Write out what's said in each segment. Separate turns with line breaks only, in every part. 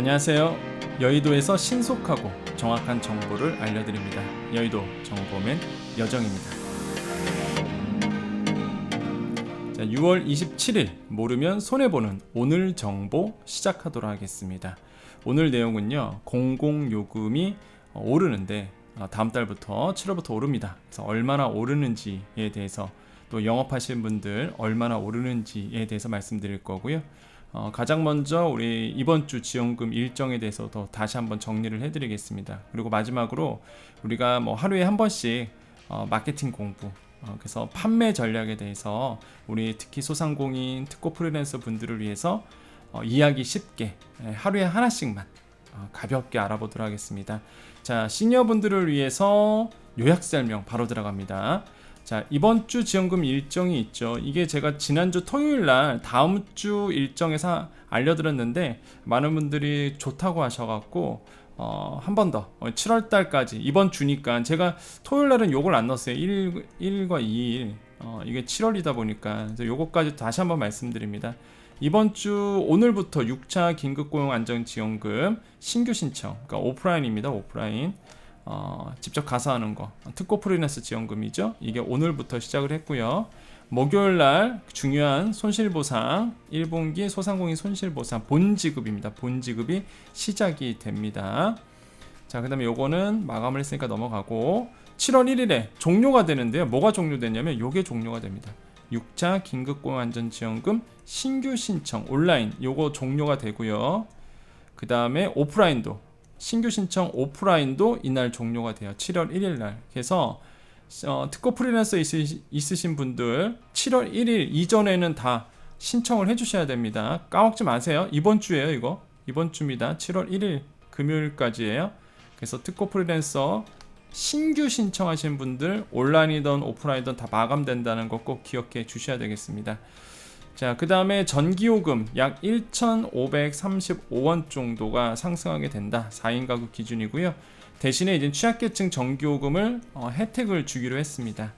안녕하세요. 여의도에서 신속하고 정확한 정보를 알려드립니다. 여의도 정보맨 여정입니다. 자, 6월 27일 모르면 손해보는 오늘 정보 시작하도록 하겠습니다. 오늘 내용은요, 공공요금이 어, 오르는데 어, 다음 달부터 7월부터 오릅니다. 그래서 얼마나 오르는지에 대해서 또 영업하시는 분들 얼마나 오르는지에 대해서 말씀드릴 거고요. 어, 가장 먼저 우리 이번 주 지원금 일정에 대해서도 다시 한번 정리를 해드리겠습니다. 그리고 마지막으로 우리가 뭐 하루에 한 번씩 어, 마케팅 공부, 어, 그래서 판매 전략에 대해서 우리 특히 소상공인 특고 프리랜서 분들을 위해서 어, 이해하기 쉽게 예, 하루에 하나씩만 어, 가볍게 알아보도록 하겠습니다. 자, 시니어 분들을 위해서 요약 설명 바로 들어갑니다. 자, 이번 주 지원금 일정이 있죠. 이게 제가 지난주 토요일 날 다음 주 일정에서 알려드렸는데 많은 분들이 좋다고 하셔갖고 어, 한 번 더, 7월 달까지, 이번 주니까 제가 토요일 날은 요걸 안 넣었어요. 1일, 1일과 2일. 어, 이게 7월이다 보니까. 요거까지 다시 한번 말씀드립니다. 이번 주 오늘부터 6차 긴급고용 안정지원금 신규 신청, 그러니까 오프라인입니다. 오프라인. 어, 직접 가서 하는 거 특고 프리랜서 지원금이죠. 이게 오늘부터 시작을 했고요. 목요일 날 중요한 손실보상 1분기 소상공인 손실보상 본지급입니다. 본지급이 시작이 됩니다. 자, 그 다음에 요거는 마감을 했으니까 넘어가고 7월 1일에 종료가 되는데요. 뭐가 종료되냐면 요게 종료가 됩니다. 6차 긴급공안전지원금 신규 신청 온라인 요거 종료가 되고요. 그 다음에 오프라인도 신규 신청 오프라인도 이날 종료가 돼요. 7월 1일 날. 그래서 어, 특고 프리랜서 있으시, 있으신 분들 7월 1일 이전에는 다 신청을 해주셔야 됩니다. 까먹지 마세요. 이번 주에요 이거. 이번 주입니다. 7월 1일 금요일까지예요. 그래서 특고 프리랜서 신규 신청하신 분들 온라인이든 오프라인이든 다 마감된다는 거꼭 기억해 주셔야 되겠습니다. 자, 그 다음에 전기요금 약 1,535원 정도가 상승하게 된다. 4인 가구 기준이고요. 대신에 이제 취약계층 전기요금을 어, 혜택을 주기로 했습니다.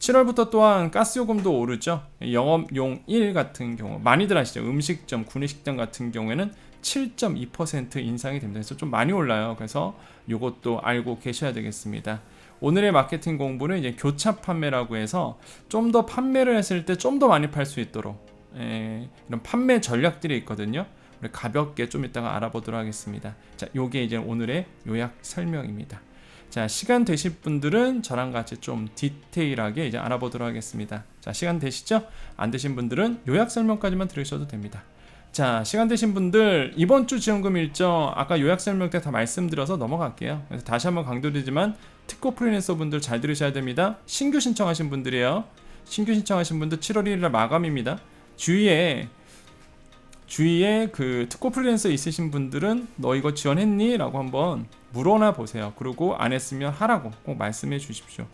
7월부터 또한 가스요금도 오르죠. 영업용 1 같은 경우 많이들 아시죠? 음식점, 구내식당 같은 경우에는 7.2% 인상이 됩니다. 그래서 좀 많이 올라요. 그래서 이것도 알고 계셔야 되겠습니다. 오늘의 마케팅 공부는 이제 교차 판매라고 해서 좀 더 판매를 했을 때 좀 더 많이 팔 수 있도록 에, 이런 판매 전략들이 있거든요. 가볍게 좀 이따가 알아보도록 하겠습니다. 자, 요게 이제 오늘의 요약 설명입니다. 자, 시간 되실 분들은 저랑 같이 좀 디테일하게 이제 알아보도록 하겠습니다. 자, 시간 되시죠? 안 되신 분들은 요약 설명까지만 들으셔도 됩니다. 자, 시간 되신 분들 이번 주 지원금 일정 아까 요약 설명 때 다 말씀드려서 넘어갈게요. 그래서 다시 한번 강조드리지만 특고 프리랜서 분들 잘 들으셔야 됩니다. 신규 신청하신 분들이에요. 신규 신청하신 분들 7월 1일 날 마감입니다. 주위에 주위에 그 특고 프리랜서 있으신 분들은 너 이거 지원했니? 라고 한번 물어나 보세요. 그리고 안 했으면 하라고 꼭 말씀해 주십시오.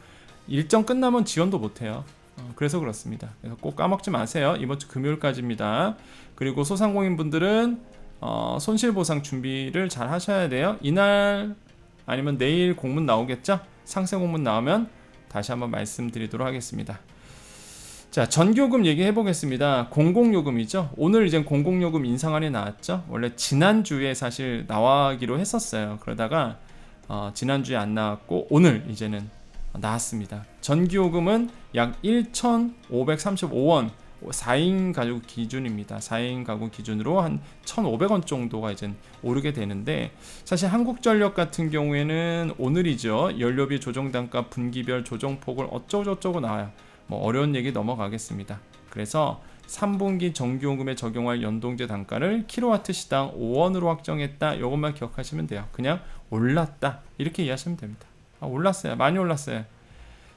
일정 끝나면 지원도 못 해요. 어, 그래서 그렇습니다. 그래서 꼭 까먹지 마세요. 이번 주 금요일까지입니다. 그리고 소상공인 분들은 어, 손실보상 준비를 잘 하셔야 돼요. 이날 아니면 내일 공문 나오겠죠? 상세 공문 나오면 다시 한번 말씀드리도록 하겠습니다. 자, 전기요금 얘기해 보겠습니다. 공공요금이죠. 오늘 이제 공공요금 인상안이 나왔죠. 원래 지난주에 사실 나와기로 했었어요. 그러다가 어, 지난주에 안 나왔고 오늘 이제는 나왔습니다. 전기요금은 약 1,535원 4인 가구 기준입니다. 4인 가구 기준으로 한 1,500원 정도가 이제 오르게 되는데 사실 한국전력 같은 경우에는 오늘이죠. 연료비 조정 단가 분기별 조정폭을 어쩌고저쩌고 나와요. 뭐 어려운 얘기 넘어가겠습니다. 그래서 3분기 전기요금에 적용할 연동제 단가를 킬로와트 시당 5원으로 확정했다. 이것만 기억하시면 돼요. 그냥 올랐다. 이렇게 이해하시면 됩니다. 아, 올랐어요. 많이 올랐어요.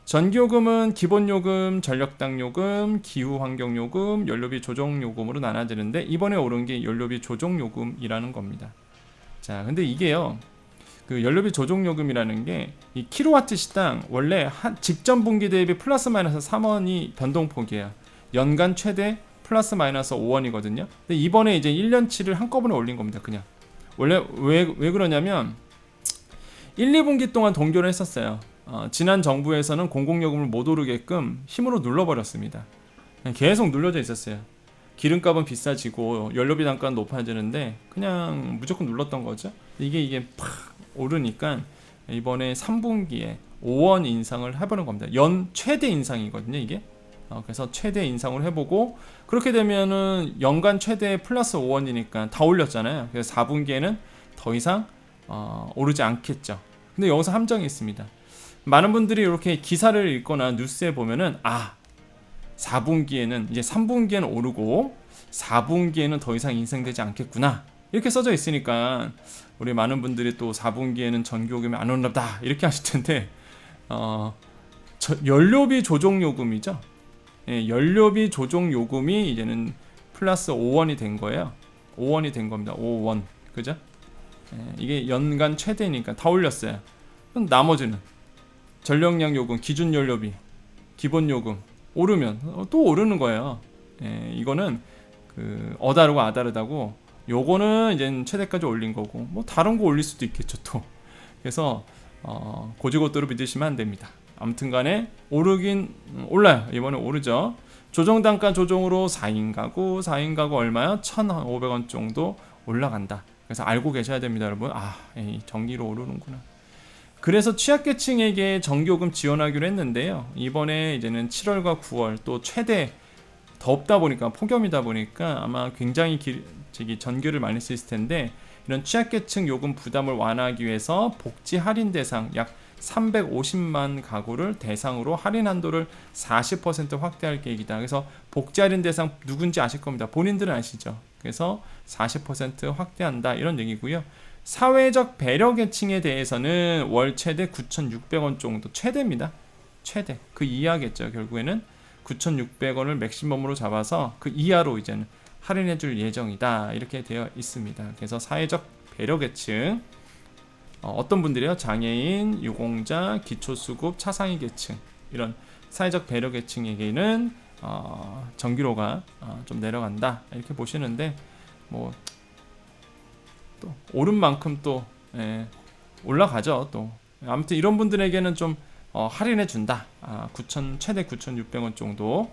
전기요금은 기본요금, 전력당요금, 기후환경요금, 연료비 조정요금으로 나눠지는데 이번에 오른 게 연료비 조정요금이라는 겁니다. 자, 근데 이게요. 그 연료비 조정 요금이라는 게 이 킬로와트 시당 원래 한 직전 분기 대비 플러스 마이너스 3원이 변동폭이에요. 연간 최대 플러스 마이너스 5원이거든요. 근데 이번에 이제 1년치를 한꺼번에 올린 겁니다. 그냥 원래 왜 왜 그러냐면 1, 2분기 동안 동결을 했었어요. 어, 지난 정부에서는 공공요금을 못 오르게끔 힘으로 눌러버렸습니다. 계속 눌려져 있었어요. 기름값은 비싸지고 연료비 단가는 높아지는데 그냥 무조건 눌렀던 거죠. 이게 이게 팍 오르니까 이번에 3분기에 5원 인상을 해보는 겁니다. 연 최대 인상이거든요, 이게. 어, 그래서 최대 인상을 해보고 그렇게 되면은 연간 최대 플러스 5원이니까 다 올렸잖아요. 그래서 4분기에는 더 이상 어, 오르지 않겠죠. 근데 여기서 함정이 있습니다. 많은 분들이 이렇게 기사를 읽거나 뉴스에 보면은 아 4분기에는 이제 3분기에는 오르고 4분기에는 더 이상 인상되지 않겠구나 이렇게 써져 있으니까 우리 많은 분들이 또 4분기에는 전기요금이 안 오른다 이렇게 하실 텐데 어, 저, 연료비 조정 요금이죠. 예, 연료비 조정 요금이 이제는 플러스 5원이 된 거예요. 5원이 된 겁니다. 5원 그죠? 예, 이게 연간 최대니까 다 올렸어요. 그럼 나머지는 전력량 요금, 기준 연료비, 기본 요금 오르면 어, 또 오르는 거예요. 예, 이거는 그 어다르고 아다르다고 요거는 이제 최대까지 올린 거고 뭐 다른 거 올릴 수도 있겠죠 또. 그래서 어, 고지고대로 믿으시면 안 됩니다. 아무튼간에 오르긴 음, 올라요. 이번에 오르죠. 조정 단가 조정으로 4인 가구, 4인 가구 얼마요? 1,500원 정도 올라간다. 그래서 알고 계셔야 됩니다, 여러분. 아, 전기로 오르는구나. 그래서 취약계층에게 전기요금 지원하기로 했는데요. 이번에 이제는 7월과 9월 또 최대 덥다 보니까 폭염이다 보니까 아마 굉장히 기, 저기 전기를 많이 쓰실 텐데 이런 취약계층 요금 부담을 완화하기 위해서 복지 할인 대상 약 350만 가구를 대상으로 할인 한도를 40% 확대할 계획이다. 그래서 복지 할인 대상 누군지 아실 겁니다. 본인들은 아시죠? 그래서 40% 확대한다 이런 얘기고요. 사회적 배려 계층에 대해서는 월 최대 9,600원 정도 최대입니다. 최대 그 이하겠죠. 결국에는 9,600원을 맥시멈으로 잡아서 그 이하로 이제는 할인해 줄 예정이다 이렇게 되어 있습니다. 그래서 사회적 배려 계층 어, 떤 분들이요 장애인, 유공자, 기초수급, 차상위 계층 이런 사회적 배려 계층에게는 어, 전기료가 어, 좀 내려간다 이렇게 보시는데 뭐 또 오른 만큼 또 예, 올라가죠 또. 아무튼 이런 분들에게는 좀 어, 할인해 준다. 아, 9천 최대 9,600원 정도.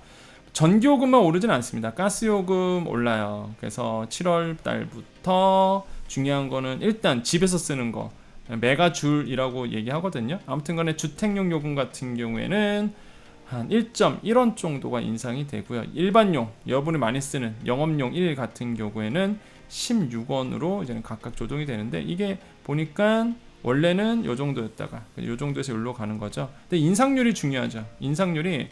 전기요금만 오르진 않습니다. 가스요금 올라요. 그래서 7월 달부터 중요한 거는 일단 집에서 쓰는 거 메가줄이라고 얘기하거든요. 아무튼 간에 주택용 요금 같은 경우에는 한 1.1원 정도가 인상이 되고요. 일반용 여분이 많이 쓰는 영업용 1 같은 경우에는 16원으로 이제는 각각 조정이 되는데 이게 보니까 원래는 요 정도였다가 요 정도에서 여기로 가는 거죠. 근데 인상률이 중요하죠. 인상률이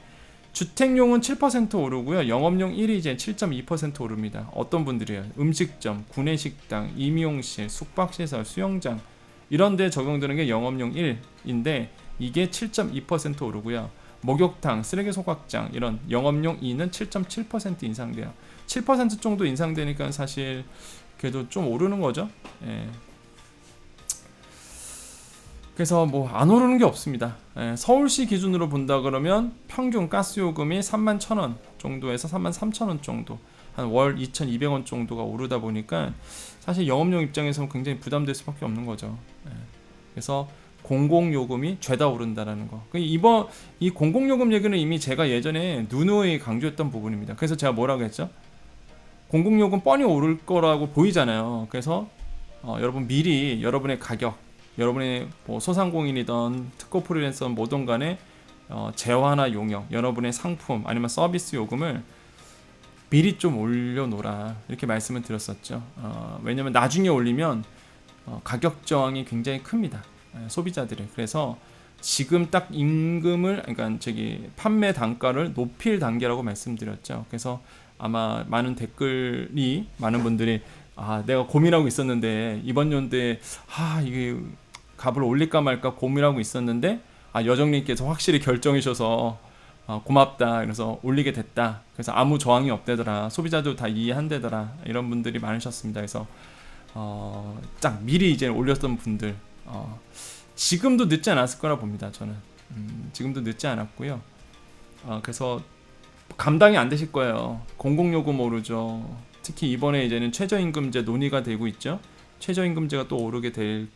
주택용은 7% 오르고요. 영업용 1이 이제 7.2% 오릅니다. 어떤 분들이에요? 음식점, 구내식당, 임용실, 숙박시설, 수영장 이런 데 적용되는 게 영업용 1인데 이게 7.2% 오르고요. 목욕탕, 쓰레기 소각장 이런 영업용 2는 7.7% 인상돼요. 7% 정도 인상되니까 사실 그래도 좀 오르는 거죠. 예. 그래서 뭐 안 오르는 게 없습니다. 예, 서울시 기준으로 본다 그러면 평균 가스 요금이 3만 1,000원 정도에서 3만 3,000원 정도 한 월 2,200원 정도가 오르다 보니까 사실 영업용 입장에서는 굉장히 부담될 수밖에 없는 거죠. 예. 그래서 공공요금이 죄다 오른다라는 거. 그 이번 이 공공요금 얘기는 이미 제가 예전에 누누이 강조했던 부분입니다. 그래서 제가 뭐라고 했죠? 공공요금 뻔히 오를 거라고 보이잖아요. 그래서 어, 여러분 미리 여러분의 가격, 여러분의 뭐 소상공인이든 특고 프리랜서 뭐든 간에 어, 재화나 용역, 여러분의 상품 아니면 서비스 요금을 미리 좀 올려놓라 이렇게 말씀을 드렸었죠. 어, 왜냐면 나중에 올리면 어, 가격 저항이 굉장히 큽니다. 예, 소비자들이 그래서 지금 딱 임금을 그러니까 저기 판매 단가를 높일 단계라고 말씀드렸죠. 그래서 아마 많은 댓글이 많은 분들이 아 내가 고민하고 있었는데 이번 연도에 아 이게 값을 올릴까 말까 고민하고 있었는데 아 여정님께서 확실히 결정이셔서 어, 고맙다. 그래서 올리게 됐다. 그래서 아무 저항이 없대더라. 소비자도 다 이해한대더라. 이런 분들이 많으셨습니다. 그래서 어, 딱 미리 이제 올렸던 분들 어, 지금도 늦지 않았을 거라 봅니다. 저는 음, 지금도 늦지 않았고요. 어, 그래서 감당이 안 되실 거예요. 공공요금 오르죠. 특히 이번에 이제는 최저임금제 논의가 되고 있죠. 최저임금제가 또 오르게 될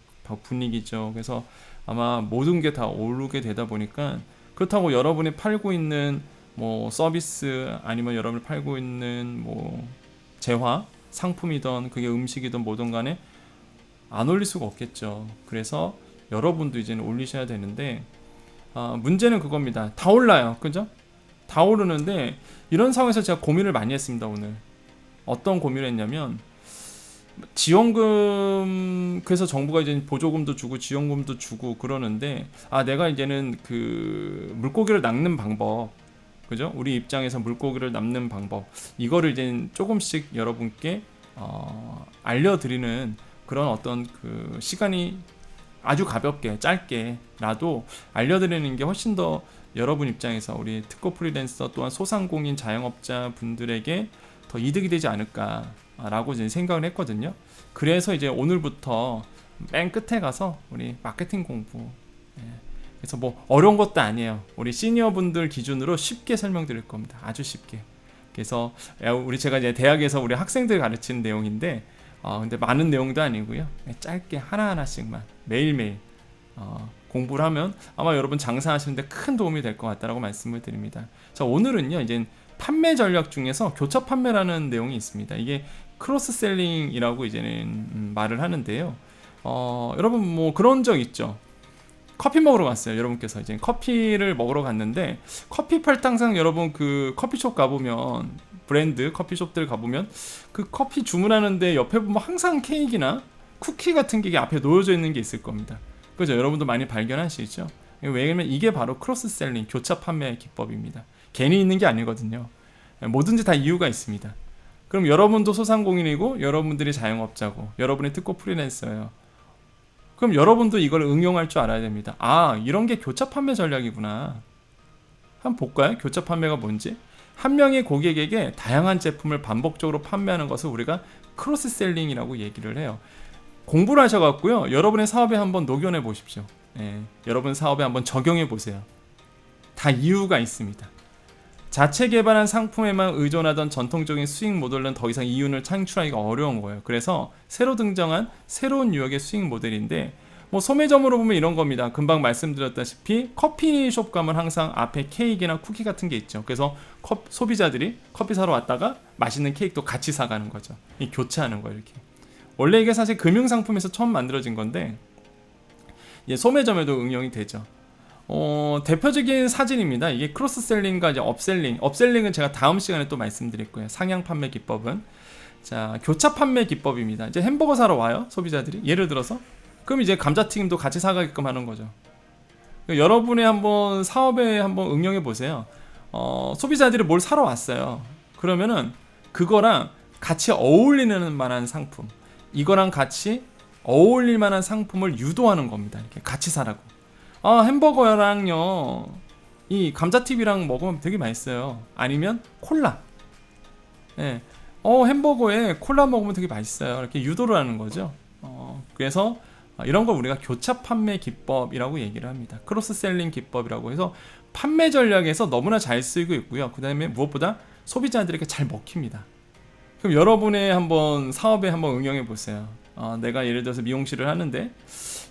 분위기죠. 그래서 아마 모든 게 다 오르게 되다 보니까 그렇다고 여러분이 팔고 있는 뭐 서비스 아니면 여러분이 팔고 있는 뭐 재화 상품이든 그게 음식이든 뭐든 간에 안 올릴 수가 없겠죠. 그래서 여러분도 이제는 올리셔야 되는데 아, 문제는 그겁니다. 다 올라요. 그죠? 다 오르는데 이런 상황에서 제가 고민을 많이 했습니다 오늘. 어떤 고민을 했냐면 지원금 그래서 정부가 이제 보조금도 주고 지원금도 주고 그러는데 아 내가 이제는 그 물고기를 낚는 방법 그죠? 우리 입장에서 물고기를 낚는 방법 이거를 이제 조금씩 여러분께 어, 알려드리는 그런 어떤 그 시간이 아주 가볍게 짧게라도 알려드리는 게 훨씬 더 여러분 입장에서 우리 특고 프리랜서 또한 소상공인 자영업자 분들에게 더 이득이 되지 않을까라고 이제 생각을 했거든요. 그래서 이제 오늘부터 맨 끝에 가서 우리 마케팅 공부. 예. 그래서 뭐 어려운 것도 아니에요. 우리 시니어 분들 기준으로 쉽게 설명드릴 겁니다. 아주 쉽게. 그래서 우리 제가 이제 대학에서 우리 학생들 가르치는 내용인데, 어, 근데 많은 내용도 아니고요. 짧게 하나 하나씩만 매일 매일 어, 공부를 하면 아마 여러분 장사하시는데 큰 도움이 될 것 같다라고 말씀을 드립니다. 자 오늘은요 이제 판매 전략 중에서 교차 판매라는 내용이 있습니다. 이게 크로스 셀링이라고 이제는 음, 말을 하는데요. 어, 여러분 뭐 그런 적 있죠. 커피 먹으러 갔어요. 여러분께서 이제 커피를 먹으러 갔는데 커피 팔당상 여러분 그 커피숍 가보면 브랜드 커피숍들 가보면 그 커피 주문하는데 옆에 보면 항상 케이크나 쿠키 같은 게 앞에 놓여져 있는 게 있을 겁니다. 그죠? 여러분도 많이 발견하시죠? 왜냐면 이게 바로 크로스 셀링, 교차 판매의 기법입니다. 괜히 있는 게 아니거든요. 뭐든지 다 이유가 있습니다. 그럼 여러분도 소상공인이고 여러분들이 자영업자고 여러분이 특고 프리랜서예요. 그럼 여러분도 이걸 응용할 줄 알아야 됩니다. 아, 이런 게 교차 판매 전략이구나. 한번 볼까요? 교차 판매가 뭔지? 한 명의 고객에게 다양한 제품을 반복적으로 판매하는 것을 우리가 크로스 셀링이라고 얘기를 해요. 공부를 하셔갖고요. 여러분의 사업에 한번 녹여내 보십시오. 예, 여러분 사업에 한번 적용해 보세요. 다 이유가 있습니다. 자체 개발한 상품에만 의존하던 전통적인 수익 모델은 더 이상 이윤을 창출하기가 어려운 거예요. 그래서 새로 등장한 새로운 유형의 수익 모델인데 뭐 소매점으로 보면 이런 겁니다. 금방 말씀드렸다시피 커피숍 가면 항상 앞에 케이크나 쿠키 같은 게 있죠. 그래서 컵, 소비자들이 커피 사러 왔다가 맛있는 케이크도 같이 사가는 거죠. 이 교체하는 거예요, 이렇게. 원래 이게 사실 금융상품에서 처음 만들어진 건데 예, 소매점에도 응용이 되죠. 어, 대표적인 사진입니다. 이게 크로스셀링과 이제 업셀링. 업셀링은 제가 다음 시간에 또 말씀드릴 거예요. 상향 판매 기법은. 자, 교차 판매 기법입니다. 이제 햄버거 사러 와요. 소비자들이. 예를 들어서. 그럼 이제 감자튀김도 같이 사가게끔 하는 거죠. 여러분의 한번 사업에 한번 응용해 보세요. 어, 소비자들이 뭘 사러 왔어요. 그러면은 그거랑 같이 어울리는 만한 상품. 이거랑 같이 어울릴 만한 상품을 유도하는 겁니다. 이렇게 같이 사라고. 아 햄버거랑요. 이 감자튀김이랑 먹으면 되게 맛있어요. 아니면 콜라. 예. 어 햄버거에 콜라 먹으면 되게 맛있어요. 이렇게 유도를 하는 거죠. 어, 그래서 이런 걸 우리가 교차 판매 기법이라고 얘기를 합니다. 크로스 셀링 기법이라고 해서 판매 전략에서 너무나 잘 쓰이고 있고요. 그 다음에 무엇보다 소비자들에게 잘 먹힙니다 그럼 여러분의 한번 사업에 한번 응용해 보세요 어, 내가 예를 들어서 미용실을 하는데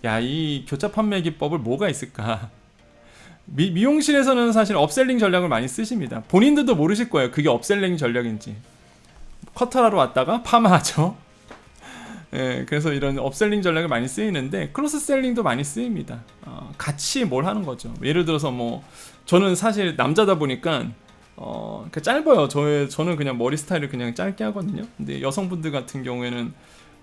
야 이 교차 판매 기법을 뭐가 있을까? 미, 미용실에서는 사실 업셀링 전략을 많이 쓰십니다. 본인들도 모르실 거예요. 그게 업셀링 전략인지. 커터라로 왔다가 파마하죠. 예, 그래서 이런 업셀링 전략을 많이 쓰이는데 크로스셀링도 많이 쓰입니다. 어, 같이 뭘 하는 거죠. 예를 들어서 뭐 저는 사실 남자다 보니까 어, 짧아요. 저의 저는 그냥 머리 스타일을 그냥 짧게 하거든요. 근데 여성분들 같은 경우에는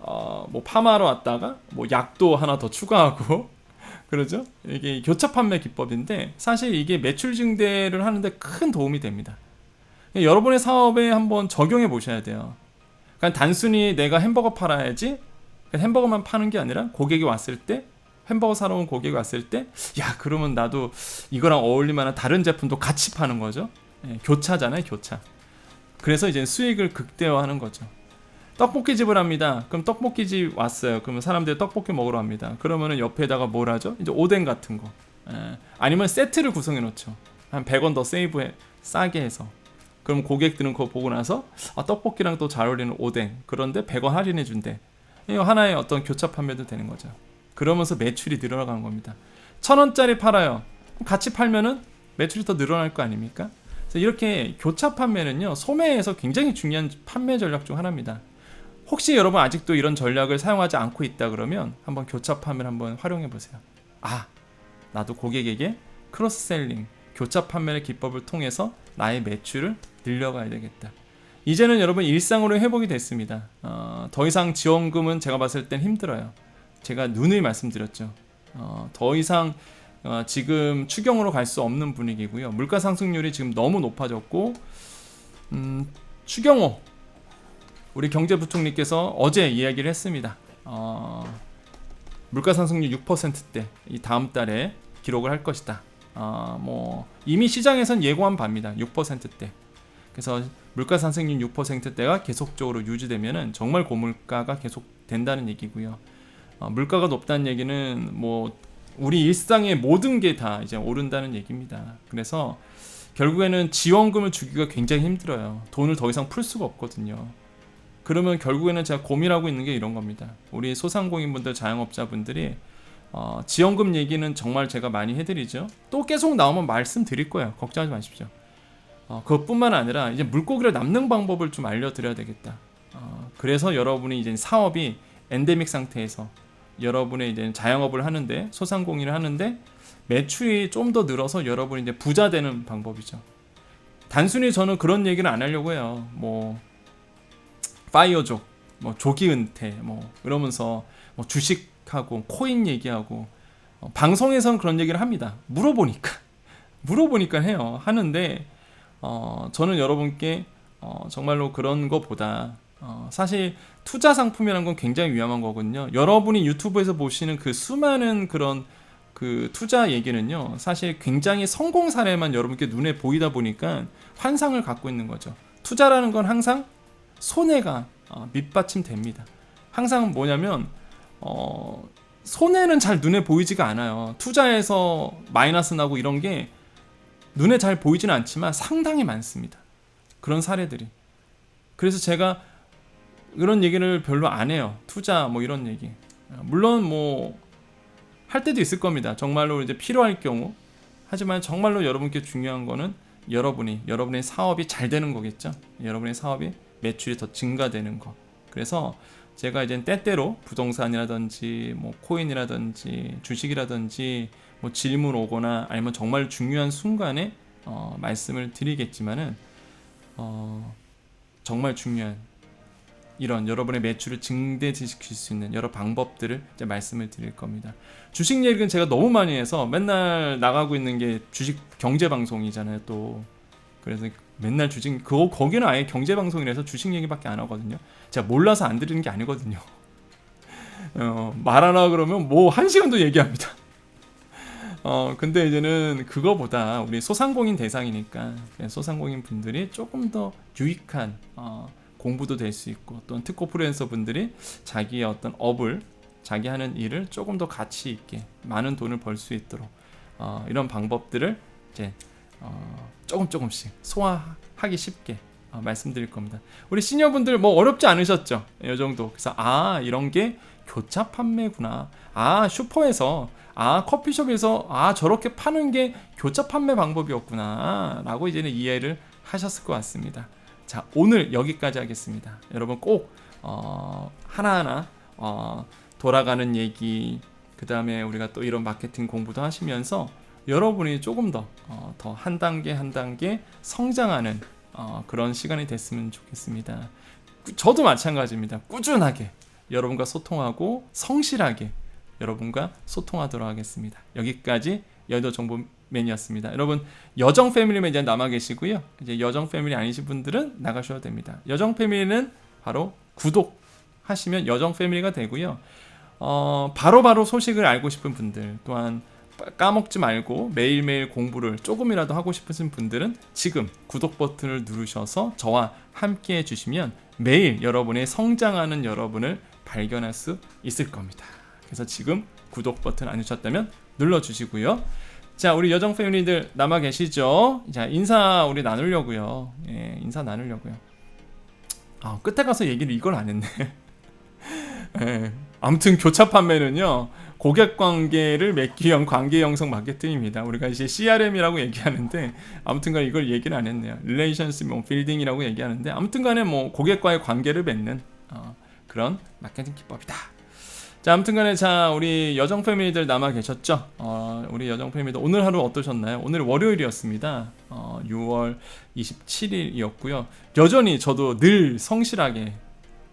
어, 뭐 파마로 왔다가 뭐 약도 하나 더 추가하고 그러죠? 이게 교차 판매 기법인데 사실 이게 매출 증대를 하는데 큰 도움이 됩니다. 여러분의 사업에 한번 적용해 보셔야 돼요. 그냥 단순히 내가 햄버거 팔아야지 햄버거만 파는 게 아니라 고객이 왔을 때 햄버거 사러 온 고객이 왔을 때 야 그러면 나도 이거랑 어울릴 만한 다른 제품도 같이 파는 거죠. 예, 교차잖아요, 교차. 그래서 이제 수익을 극대화하는 거죠. 떡볶이집을 합니다. 그럼 떡볶이집 왔어요. 그러면 사람들이 떡볶이 먹으러 갑니다. 그러면은 옆에다가 뭘 하죠? 이제 오뎅 같은 거. 예. 아니면 세트를 구성해 놓죠. 한 100원 더 세이브해 싸게 해서. 그럼 고객들은 그거 보고 나서 아, 떡볶이랑 또 잘 어울리는 오뎅. 그런데 100원 할인해 준대. 이거 하나의 어떤 교차 판매도 되는 거죠. 그러면서 매출이 늘어나는 겁니다. 천 원짜리 팔아요. 같이 팔면은 매출이 더 늘어날 거 아닙니까? 이렇게 교차 판매는요 소매에서 굉장히 중요한 판매 전략 중 하나입니다. 혹시 여러분 아직도 이런 전략을 사용하지 않고 있다 그러면 한번 교차 판매를 한번 활용해 보세요. 아, 나도 고객에게 크로스셀링, 교차 판매의 기법을 통해서 나의 매출을 늘려가야 되겠다. 이제는 여러분 일상으로 회복이 됐습니다. 어, 더 이상 지원금은 제가 봤을 땐 힘들어요. 제가 누누이 말씀드렸죠. 어, 더 이상 어, 지금 추경으로 갈 수 없는 분위기고요. 물가 상승률이 지금 너무 높아졌고 음, 추경호 우리 경제부총리께서 어제 이야기를 했습니다. 어, 물가 상승률 6%대 이 다음 달에 기록을 할 것이다. 어, 뭐 이미 시장에선 예고한 바입니다. 6%대. 그래서 물가 상승률 6%대가 계속적으로 유지되면은 정말 고물가가 계속 된다는 얘기고요. 어, 물가가 높다는 얘기는 뭐 우리 일상의 모든 게 다 이제 오른다는 얘기입니다. 그래서 결국에는 지원금을 주기가 굉장히 힘들어요. 돈을 더 이상 풀 수가 없거든요. 그러면 결국에는 제가 고민하고 있는 게 이런 겁니다. 우리 소상공인분들, 자영업자분들이 어, 지원금 얘기는 정말 제가 많이 해드리죠. 또 계속 나오면 말씀드릴 거예요. 걱정하지 마십시오. 어, 그것뿐만 아니라 이제 물고기를 남는 방법을 좀 알려드려야 되겠다. 어, 그래서 여러분이 이제 사업이 엔데믹 상태에서 여러분의 이제 자영업을 하는데 소상공인을 하는데 매출이 좀 더 늘어서 여러분이 이제 부자 되는 방법이죠. 단순히 저는 그런 얘기는 안 하려고 해요. 뭐 파이어족, 뭐 조기 은퇴, 뭐 이러면서 뭐 주식하고 코인 얘기하고 어, 방송에선 그런 얘기를 합니다. 물어보니까 물어보니까 해요. 하는데 어, 저는 여러분께 어, 정말로 그런 거보다 어, 사실 투자 상품이라는 건 굉장히 위험한 거거든요. 여러분이 유튜브에서 보시는 그 수많은 그런 그 투자 얘기는요, 사실 굉장히 성공 사례만 여러분께 눈에 보이다 보니까 환상을 갖고 있는 거죠. 투자라는 건 항상 손해가 어, 밑받침됩니다. 항상 뭐냐면 어, 손해는 잘 눈에 보이지가 않아요. 투자해서 마이너스 나고 이런 게 눈에 잘 보이지는 않지만 상당히 많습니다. 그런 사례들이. 그래서 제가 그런 얘기를 별로 안 해요. 투자 뭐 이런 얘기. 물론 뭐 할 때도 있을 겁니다. 정말로 이제 필요할 경우. 하지만 정말로 여러분께 중요한 거는 여러분이 여러분의 사업이 잘 되는 거겠죠. 여러분의 사업이 매출이 더 증가되는 거. 그래서 제가 이제 때때로 부동산이라든지 뭐 코인이라든지 주식이라든지 뭐 질문 오거나 아니면 정말 중요한 순간에 어, 말씀을 드리겠지만은 어, 정말 중요한 이런 여러분의 매출을 증대시킬 수 있는 여러 방법들을 이제 말씀을 드릴 겁니다. 주식 얘기는 제가 너무 많이 해서 맨날 나가고 있는 게 주식 경제 방송이잖아요. 또 그래서 맨날 주식 그거 거기는 아예 경제 방송이라서 주식 얘기밖에 안 하거든요. 제가 몰라서 안 드리는 게 아니거든요. 어, 말하라 그러면 뭐 한 시간도 얘기합니다. 어 근데 이제는 그거보다 우리 소상공인 대상이니까 소상공인 분들이 조금 더 유익한 어, 공부도 될 수 있고 또는 특고 프리랜서 분들이 자기의 어떤 업을 자기 하는 일을 조금 더 가치 있게 많은 돈을 벌 수 있도록 어, 이런 방법들을 이제 어, 조금 조금씩 소화하기 쉽게 어, 말씀드릴 겁니다. 우리 시니어분들 뭐 어렵지 않으셨죠? 이 정도. 그래서 아 이런 게 교차 판매구나. 아 슈퍼에서 아 커피숍에서 아 저렇게 파는 게 교차 판매 방법이었구나라고 이제는 이해를 하셨을 것 같습니다. 자 오늘 여기까지 하겠습니다. 여러분 꼭 어, 하나하나 어, 돌아가는 얘기 그 다음에 우리가 또 이런 마케팅 공부도 하시면서 여러분이 조금 더더한 어, 단계 한 단계 성장하는 어, 그런 시간이 됐으면 좋겠습니다. 저도 마찬가지입니다. 꾸준하게 여러분과 소통하고 성실하게 여러분과 소통하도록 하겠습니다. 여기까지 여의도 정보 맨이었습니다. 여러분 여정 패밀리맨 이제 남아 계시고요. 이제 여정 패밀리 아니신 분들은 나가셔도 됩니다. 여정 패밀리는 바로 구독 하시면 여정 패밀리가 되고요. 어, 바로바로 바로 소식을 알고 싶은 분들 또한 까먹지 말고 매일매일 공부를 조금이라도 하고 싶으신 분들은 지금 구독 버튼을 누르셔서 저와 함께 해주시면 매일 여러분의 성장하는 여러분을 발견할 수 있을 겁니다. 그래서 지금 구독 버튼 안 누르셨다면 눌러주시고요. 자, 우리 여정 패밀리들 남아 계시죠? 자, 인사 우리 나누려고요. 예, 인사 나누려고요. 아, 끝에 가서 얘기를 이걸 안 했네. 예, 아무튼 교차 판매는요. 고객 관계를 맺기 위한 관계 형성 마케팅입니다. 우리가 이제 CRM이라고 얘기하는데 아무튼간 이걸 얘기는 안 했네요. Relationship 뭐 Building이라고 얘기하는데 아무튼간에 뭐 고객과의 관계를 맺는 어, 그런 마케팅 기법이다. 자, 아무튼간에 자 우리 여정 패밀리들 남아 계셨죠? 어, 우리 여정 패밀리들 오늘 하루 어떠셨나요? 오늘 월요일이었습니다. 어, 6월 27일이었고요. 여전히 저도 늘 성실하게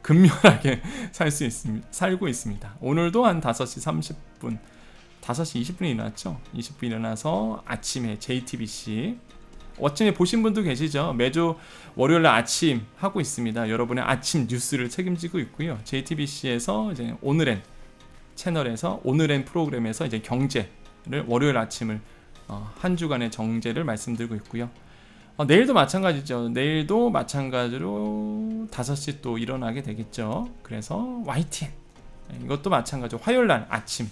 근면하게 살 수 있습니다. 살고 있습니다. 오늘도 한 5시 30분, 5시 20분에 일어났죠. 20분 일어나서 아침에 JTBC 어침에 보신 분도 계시죠. 매주 월요일 날 아침 하고 있습니다. 여러분의 아침 뉴스를 책임지고 있고요. JTBC에서 이제 오늘엔 채널에서 오늘엔 프로그램에서 이제 경제를 월요일 아침을 어, 한 주간의 정제를 말씀드리고 있고요. 어, 내일도 마찬가지죠. 내일도 마찬가지로 5시 또 일어나게 되겠죠. 그래서 YTN 네, 이것도 마찬가지로 화요일 날 아침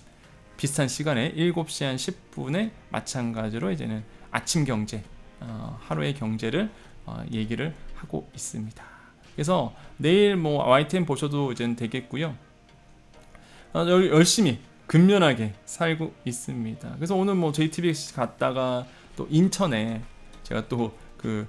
비슷한 시간에 7시 한 10분에 마찬가지로 이제는 아침 경제 어, 하루의 경제를 어, 얘기를 하고 있습니다. 그래서 내일 뭐 YTN 보셔도 이제 되겠고요. 어, 열- 열심히 근면하게 살고 있습니다. 그래서 오늘 뭐 JTBC 갔다가 또 인천에 제가 또 그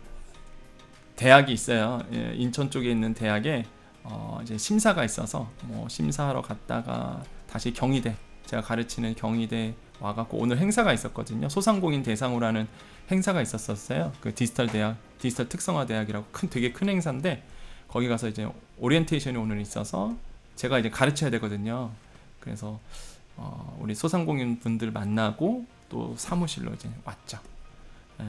대학이 있어요. 예, 인천 쪽에 있는 대학에 어 이제 심사가 있어서 뭐 심사하러 갔다가 다시 경희대 제가 가르치는 경희대 와갖고 오늘 행사가 있었거든요. 소상공인 대상으로 하는 행사가 있었었어요. 그 디지털 대학, 디지털 특성화 대학이라고 큰 되게 큰 행사인데 거기 가서 이제 오리엔테이션이 오늘 있어서 제가 이제 가르쳐야 되거든요. 그래서 어, 우리 소상공인 분들 만나고 또 사무실로 이제 왔죠. 예,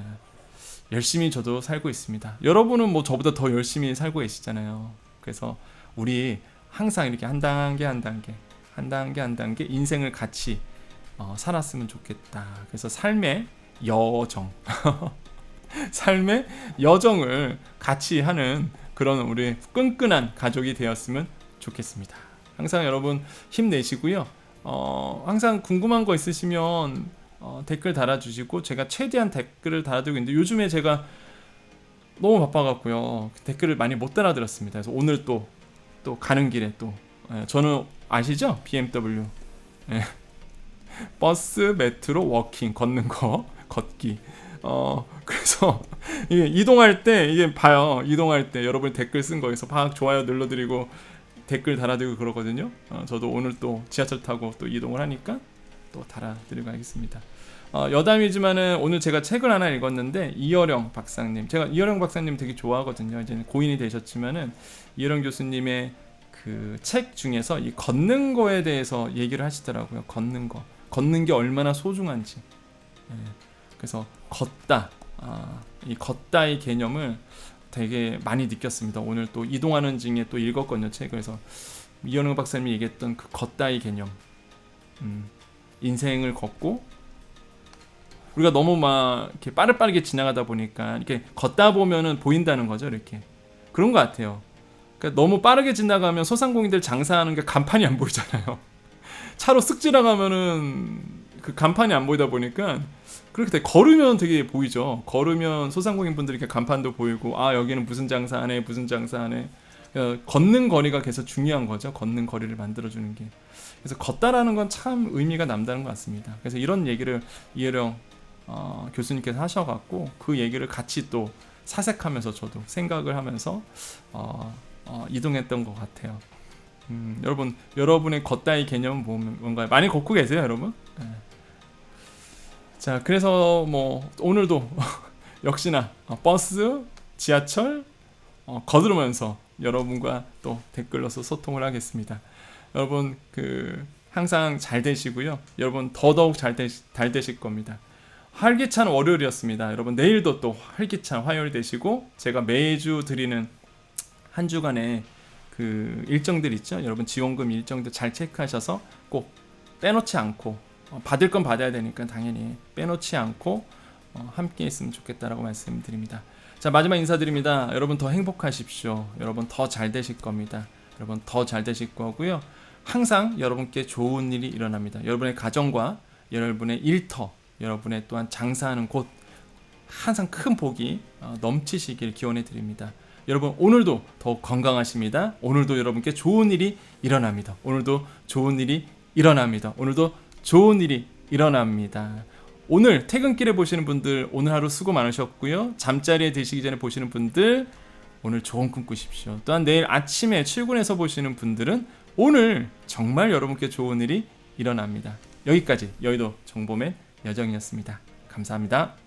열심히 저도 살고 있습니다. 여러분은 뭐 저보다 더 열심히 살고 계시잖아요. 그래서 우리 항상 이렇게 한 단계 한 단계 한 단계 한 단계 인생을 같이 어, 살았으면 좋겠다. 그래서 삶의 여정, 삶의 여정을 같이 하는 그런 우리 끈끈한 가족이 되었으면 좋겠습니다. 항상 여러분 힘내시고요. 어, 항상 궁금한 거 있으시면 어, 댓글 달아주시고 제가 최대한 댓글을 달아드리고 있는데 요즘에 제가 너무 바빠갖고요 댓글을 많이 못 달아드렸습니다. 그래서 오늘 또 또 가는 길에 또 예, 저는 아시죠 BMW 예. 버스 메트로 워킹 걷는 거 걷기 어 그래서 이게 이동할 때 이게 봐요 이동할 때 여러분 댓글 쓴 거에서 막 좋아요 눌러드리고 댓글 달아드리고 그러거든요. 어, 저도 오늘 또 지하철 타고 또 이동을 하니까 또 달아드리고 가겠습니다. 어, 여담이지만은 오늘 제가 책을 하나 읽었는데 이어령 박사님, 제가 이어령 박사님 되게 좋아하거든요. 이제 고인이 되셨지만은 이어령 교수님의 그 책 중에서 이 걷는 거에 대해서 얘기를 하시더라고요. 걷는 거, 걷는 게 얼마나 소중한지. 예, 그래서 걷다, 아, 이 걷다의 개념을 되게 많이 느꼈습니다. 오늘 또 이동하는 중에 또 읽었거든요 책을 그래서 이현웅 박사님이 얘기했던 그 걷다의 개념, 음, 인생을 걷고 우리가 너무 막 이렇게 빠르빠르게 지나가다 보니까 이렇게 걷다 보면은 보인다는 거죠 이렇게 그런 것 같아요. 그러니까 너무 빠르게 지나가면 소상공인들 장사하는 게 간판이 안 보이잖아요. 차로 쓱 지나가면은 그 간판이 안 보이다 보니까 그렇게 돼. 걸으면 되게 보이죠. 걸으면 소상공인 분들이 이렇게 간판도 보이고 아 여기는 무슨 장사하네 무슨 장사하네. 어, 걷는 거리가 계속 중요한 거죠. 걷는 거리를 만들어주는 게. 그래서 걷다라는 건 참 의미가 남다른 것 같습니다. 그래서 이런 얘기를 이혜령 어, 교수님께서 하셔갖고 그 얘기를 같이 또 사색하면서 저도 생각을 하면서 어, 어, 이동했던 것 같아요. 음, 여러분 여러분의 걷다의 개념은 뭐- 뭔가요? 많이 걷고 계세요, 여러분? 네. 자, 그래서 뭐 오늘도 역시나 어, 버스, 지하철 어, 거두면서 여러분과 또 댓글로서 소통을 하겠습니다. 여러분 그 항상 잘 되시고요. 여러분 더더욱 잘, 되, 잘 되실 겁니다. 활기찬 월요일이었습니다. 여러분 내일도 또 활기찬 화요일 되시고 제가 매주 드리는 한 주간의 그 일정들 있죠. 여러분 지원금 일정들 잘 체크하셔서 꼭 빼놓지 않고 어, 받을 건 받아야 되니까 당연히 빼놓지 않고 어, 함께 있으면 좋겠다라고 말씀드립니다. 자 마지막 인사드립니다. 여러분 더 행복하십시오. 여러분 더 잘 되실 겁니다. 여러분 더 잘 되실 거고요. 항상 여러분께 좋은 일이 일어납니다. 여러분의 가정과 여러분의 일터, 여러분의 또한 장사하는 곳 항상 큰 복이 어, 넘치시길 기원해 드립니다. 여러분 오늘도 더 건강하십니다. 오늘도 여러분께 좋은 일이 일어납니다. 오늘도 좋은 일이 일어납니다. 오늘도 좋은 일이 일어납니다. 오늘 퇴근길에 보시는 분들 오늘 하루 수고 많으셨고요. 잠자리에 드시기 전에 보시는 분들 오늘 좋은 꿈 꾸십시오. 또한 내일 아침에 출근해서 보시는 분들은 오늘 정말 여러분께 좋은 일이 일어납니다. 여기까지 여의도 정보맨 여정이었습니다. 감사합니다.